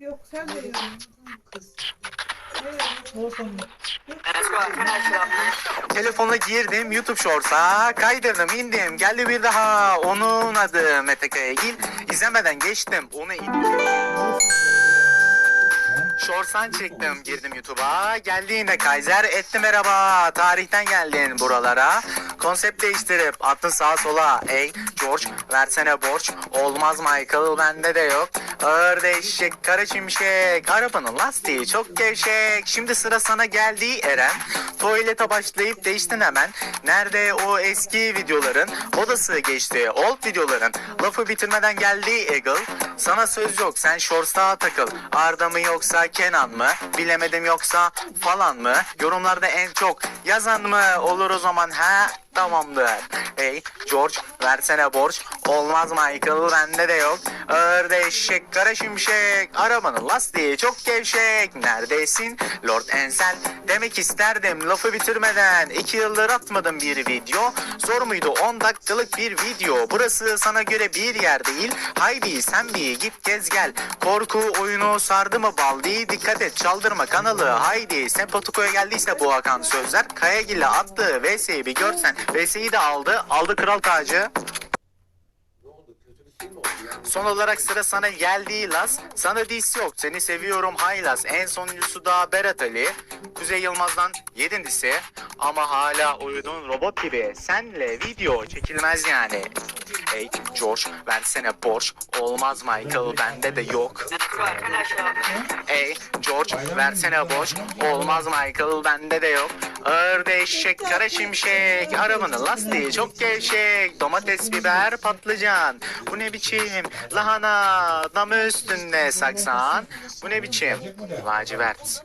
Yok sen de. Evet. Olsun. Telefonla girdim YouTube Shorts'a kaydırdım indim geldi bir daha onun adı Mete Kayagil izlemeden geçtim onu. Shorts'tan çektim girdim YouTube'a geldi yine Kaiser etti merhaba tarihten geldin buralara konsept değiştirip attın sağa sola. Ey George versene borç. Olmaz Michael bende de yok. Ağır değişik kara şimşek arabanın lastiği çok gevşek. Şimdi sıra sana geldi Eren. Tuvalete başlayıp değiştin hemen. Nerede o eski videoların? Odası geçti old videoların. Lafı bitirmeden geldi Eagle. Sana söz yok sen shorts'a takıl. Arda mı yoksa Kenan mı? Bilemedim yoksa falan mı? Yorumlarda en çok yazan mı olur o zaman ha tamamdır. Hey George versene borç. Olmaz Michael bende de yok. Ağır eşek kara şimşek. Arabanın lastiği çok gevşek. Neredesin? Lord Ensel demek isterdim lafı bitirmeden. İki yıldır atmadım bir video. Zor muydu 10 dakikalık bir video? Burası sana göre bir yer değil. Haydi sen bir git gez gel. Korku oyunu sardı mı baldi? Dikkat et çaldırma kanalı. Haydi Sempatiko'ya geldiyse bu akan sözler. Kayagil'le attığı VS'yi bir görsen. VS'yi de aldı. Aldı kral tacı Son olarak sıra sana geldi Las. Sana dis yok. Seni seviyorum Haylas. En sonuncusu da Berat Ali. Kuzey Yılmaz'dan yedin disi. Ama hala uyudun robot gibi. Senle video çekilmez yani. Hey George versene borç. Olmaz Michael bende de yok. Hey George versene borç. Olmaz Michael bende de yok. Ağır eşek kara şimşek. Arabanın lastiği çok gevşek. Domates biber patlıcan. Bu ne biçim lahana damı üstünde saksan. Bu ne biçim lacivert.